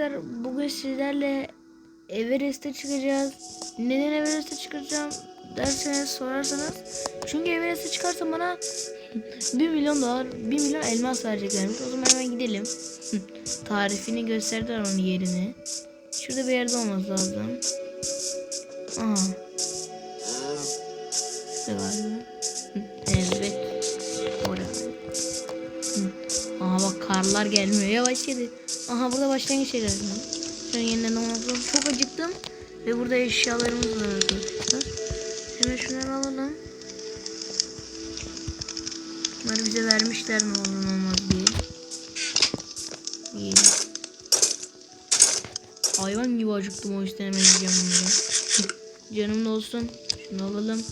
Arkadaşlar bugün sizlerle Everest'e çıkacağız. Neden Everest'e çıkacağım derseniz sorarsanız. Çünkü Everest'e çıkarsam bana 1 milyon dolar, 1 milyon elmas vereceklermiş. O zaman hemen gidelim. Tarifini gösterdiler onun yerini. Şurada bir yerde olması lazım. Aha. Şurada galiba. Aha bak karlar gelmiyor yavaşladı. Aha burada başlangıç yerler. Şöyle yeniden olmak Çok acıktım. Ve burada eşyalarımız var arkadaşlar. Hemen şunları alalım. Bunları bize vermişler mi olur olmaz diye. Yiyelim. Hayvan gibi acıktım o yüzden hemen yiyeceğim bunları. Canım olsun. Şunu alalım.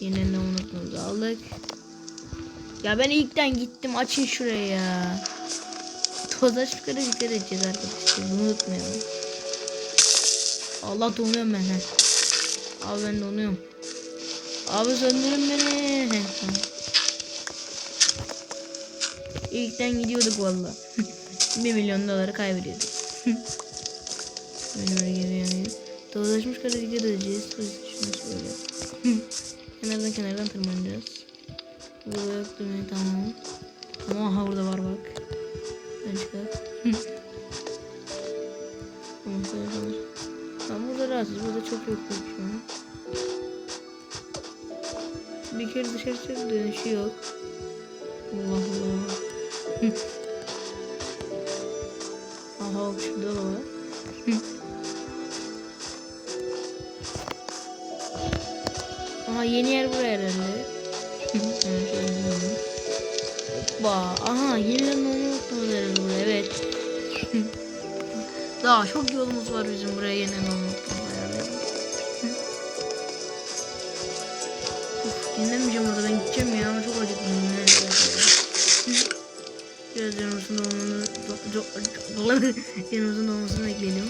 Yeniden de unutmamızı aldık. Ya ben ilkten gittim açın şurayı ya. Yukarı dikkat edeceğiz arkadaşlar. Bunu unutmayalım. Allah donuyorum ben. He. Abi ben donuyorum. Abi söndürün beni. İlkten gidiyorduk valla. 1 milyon doları kaybediyorduk. Böyle geri yanıyor. Dolaşmış kadar dikkat edeceğiz. Şöyle. kenardan kenardan tırmanacağız. Yok değil mi? Tamam. Ama aha burada var bak. Ben çıkar. Kalır. Tamam burada rahatsız. Burada çok yok şu an. Bir kere dışarı çık dönüşü yok. Allah Allah. Aha bak şurada da var. Aha yeni yer buraya herhalde. Hoppa. Aha yeniden olma noktamız herhalde. Evet. Daha çok yolumuz var bizim buraya olma noktamız herhalde. Uf, dinlemeyeceğim orada ben gideceğim ya çok acıktım. Biraz yanımızın olmanı yanımızın olmasını bekleyelim.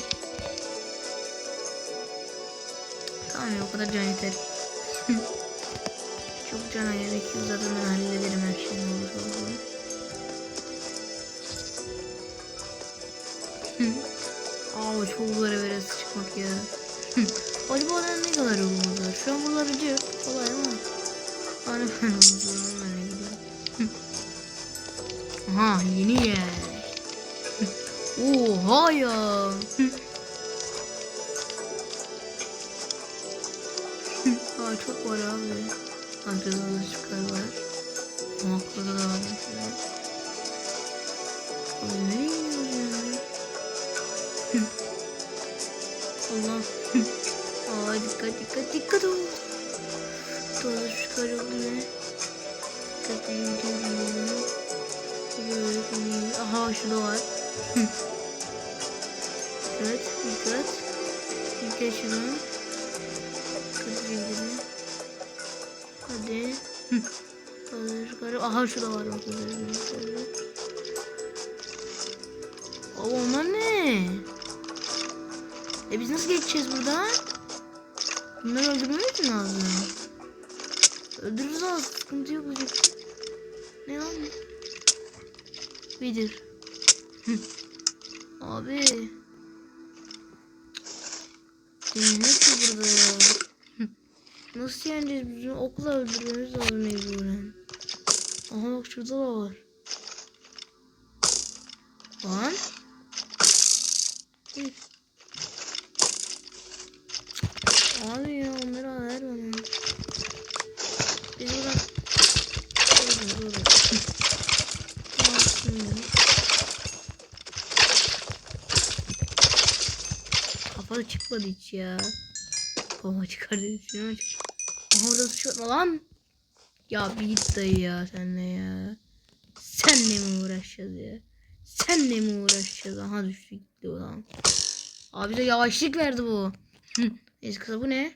Tamam ya o kadar can yeter. Çok cana gerek yok zaten ben hallederim her şeyi olur olur. Aa çok zor everest çıkmak ya. Orada ne kadar yolumuz var? Şu an buralar acı. Kolay ama. Hani ben merak ediyorum. Aha yeni yer. Oha ya. Aa çok var abi. Arkada da çıkar var. Muhakkada da var mesela. Abi nereye gidiyoruz ya? Allah. Aa dikkat dikkat dikkat ol. Toz çıkar oluyor. Dikkat ediyorum. Konuyu. Aha şurada var. dikkat dikkat. Dikkat şuna. Hadi. Hadi yukarı. Aha şurada var bak. Aa, onlar ne? E biz nasıl geçeceğiz buradan? Bunları öldürmemiz mi lazım? Öldürürüz az. Sıkıntı yok hocam. Ne lan? Vidir. Abi. Ne ki burada? Nasıl yeneceğiz biz? Okla öldürmemiz lazım mecburen. Aha bak şurada da var. Lan. Abi ya onları ver bana. Biz buradan... Dur dur dur. Alsın ya. Kafa çıkmadı hiç ya. Kafama çıkar diye düşünüyorum. Aha burada su lan. Ya bir git dayı ya senle ya. Senle mi uğraşacağız ya? Senle mi uğraşacağız? Aha düştü gitti ulan. Abi de yavaşlık verdi bu. Hı. Neyse kısa bu ne?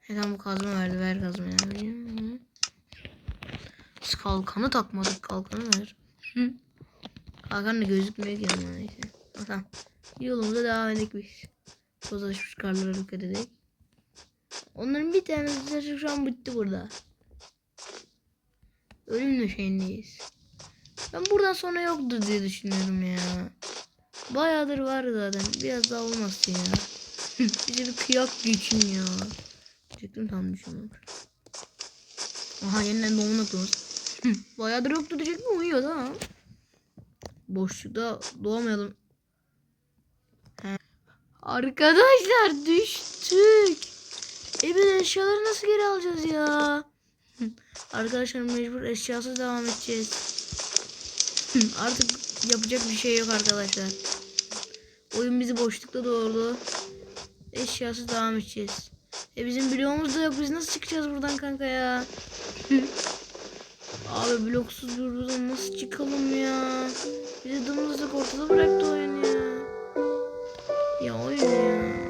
He tamam bu kazma verdi. Ver kazma yani. Biz kalkanı takmadık. Kalkanı ver. Kalkan da gözükmüyor ki ama neyse. Tamam. Yolumuza devam edelim biz. Tozlaşmış karlara dikkat edelim. Onların bir tanesi şu an bitti burada. Ölüm döşeğindeyiz. Ben buradan sonra yoktur diye düşünüyorum ya. Bayağıdır var zaten. Biraz daha olmasın ya. Bize bir kıyak geçin ya. Diyecektim tam düşünüyorum. Aha yeniden doğum noktamız. Bayağıdır yoktu diyecektim uyuyor tamam. Boşlukta doğamayalım. Arkadaşlar düştük. E biz eşyaları nasıl geri alacağız ya? Arkadaşlar mecbur eşyasız devam edeceğiz. Artık yapacak bir şey yok arkadaşlar. Oyun bizi boşlukta doğurdu. Eşyasız devam edeceğiz. E bizim bloğumuz da yok. Biz nasıl çıkacağız buradan kanka ya? Abi bloksuz buradan nasıl çıkalım ya? Bizi dımdızlık ortada bıraktı oyun ya. Ya oyun ya.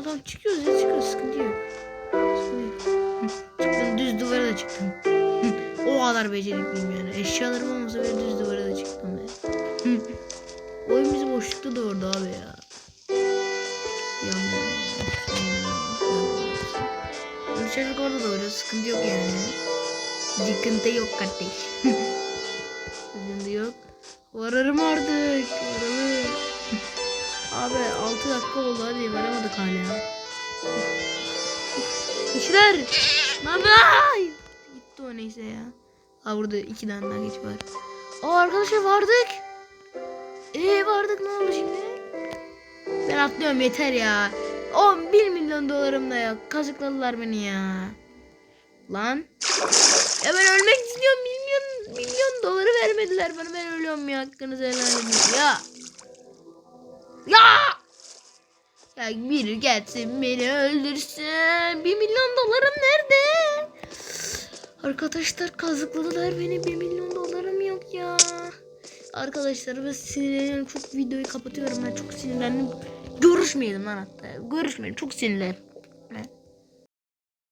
Adam çıkıyoruz ya çıkıyoruz sıkıntı yok. Sıkıntı yok. Çıktım düz duvara da çıktım. o kadar becerikliyim yani. Eşyalarım olmasa böyle düz duvara da çıktım ya. Oyun bizi boşlukta doğurdu abi ya. Yandım. Çocuk orada doğuruyor. Sıkıntı yok yani. Sıkıntı yok kardeş. Sıkıntı yok. Vararım artık. Varalım. Abi 6 dakika oldu hadi varamadık hala. Kişiler. Naber? Gitti o neyse ya. Ha burada iki tane daha geç var. Aa arkadaşlar vardık. Ee vardık ne oldu şimdi? Ben atlıyorum yeter ya. 11 milyon dolarım da yok. Kazıkladılar beni ya. Lan. Ya ben ölmek istiyorum. Milyon, milyon doları vermediler bana. Ben ölüyorum ya. Hakkınızı helal edin. Ya. Ya. Ya biri gelsin beni öldürsün. Bir milyon dolarım nerede? Arkadaşlar kazıkladılar beni. Bir milyon dolarım yok ya. Arkadaşlar ben sinirleniyorum. Çok videoyu kapatıyorum. Ben çok sinirlendim. Görüşmeyelim lan hatta. Görüşmeyelim. Çok sinirler.